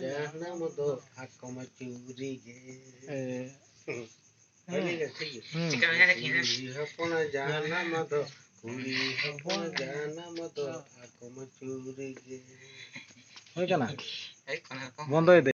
হপন জানাম দ আকম চুরি গে হপন জানাম দ কুড়ি হপন চুরি গে Hoy kana. বন্ধ হয়ে